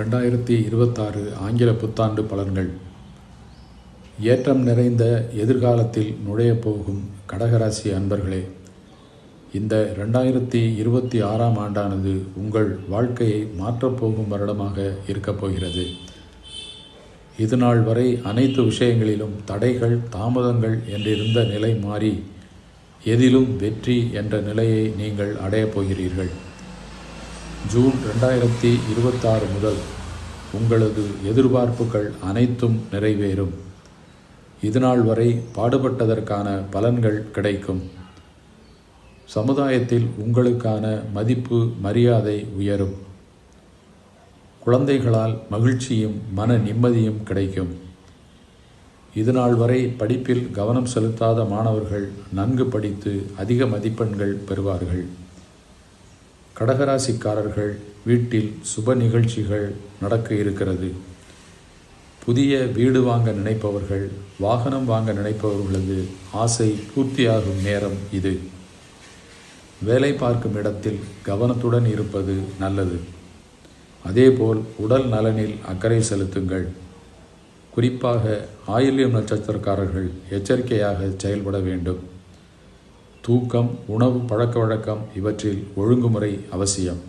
ரெண்டாயிரத்தி இருபத்தாறு ஆங்கில புத்தாண்டு பலன்கள். ஏற்றம் நிறைந்த எதிர்காலத்தில் நுழையப் போகும் கடகராசி அன்பர்களே இந்த ரெண்டாயிரத்தி இருபத்தி ஆறாம் ஆண்டானது உங்கள் வாழ்க்கையை மாற்றப்போகும் வருடமாக இருக்கப் போகிறது. இதுநாள் வரை அனைத்து விஷயங்களிலும் தடைகள் தாமதங்கள் என்றிருந்த நிலை மாறி எதிலும் வெற்றி என்ற நிலையை நீங்கள் அடையப் போகிறீர்கள். ஜூன் ரெண்டாயிரத்தி இருபத்தாறு முதல் உங்களது எதிர்பார்ப்புகள் அனைத்தும் நிறைவேறும். இதுநாள் வரை பாடுபட்டதற்கான பலன்கள் கிடைக்கும். சமுதாயத்தில் உங்களுக்கான மதிப்பு மரியாதை உயரும். குழந்தைகளால் மகிழ்ச்சியும் மன நிம்மதியும் கிடைக்கும். இதுநாள் வரை படிப்பில் கவனம் செலுத்தாத மாணவர்கள் நன்கு படித்து அதிக மதிப்பெண்கள் பெறுவார்கள். கடகராசிக்காரர்கள் வீட்டில் சுப நிகழ்ச்சிகள் நடக்க இருக்கிறது. புதிய வீடு வாங்க நினைப்பவர்கள் வாகனம் வாங்க நினைப்பவர்களது ஆசை பூர்த்தியாகும் நேரம் இது. வேலை பார்க்கும் இடத்தில் கவனத்துடன் இருப்பது நல்லது. அதேபோல் உடல் நலனில் அக்கறை செலுத்துங்கள். குறிப்பாக ஆயில்யம் நட்சத்திரக்காரர்கள் எச்சரிக்கையாக செயல்பட வேண்டும். தூக்கம் உணவு பழக்க வழக்கம் இவற்றில் ஒழுங்குமுறை அவசியம்.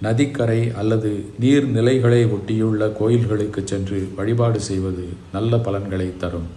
நதிக்கரை அல்லது நீர்நிலைகளை ஒட்டியுள்ள கோயில்களுக்கு சென்று வழிபாடு செய்வது நல்ல பலன்களை தரும்.